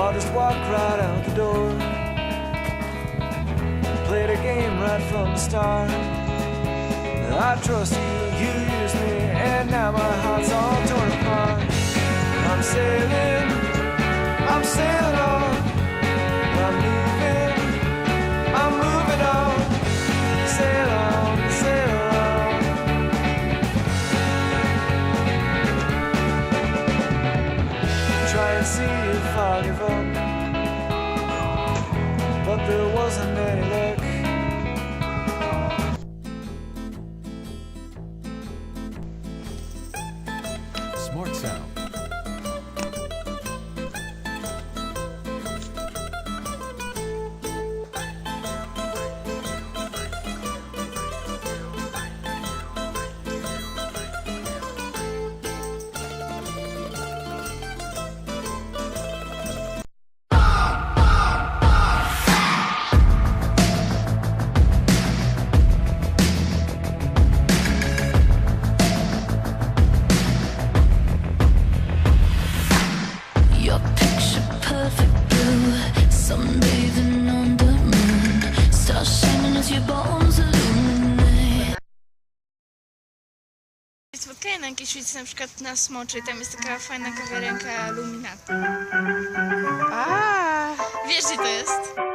So I just walked right out the door. Played a game right from the start. I trust you, you Smart Sound. Kena jakieś ulicy, na przykład na Smoczy, tam jest taka fajna kawiarenka Luminata. A. Wiesz, gdzie to jest?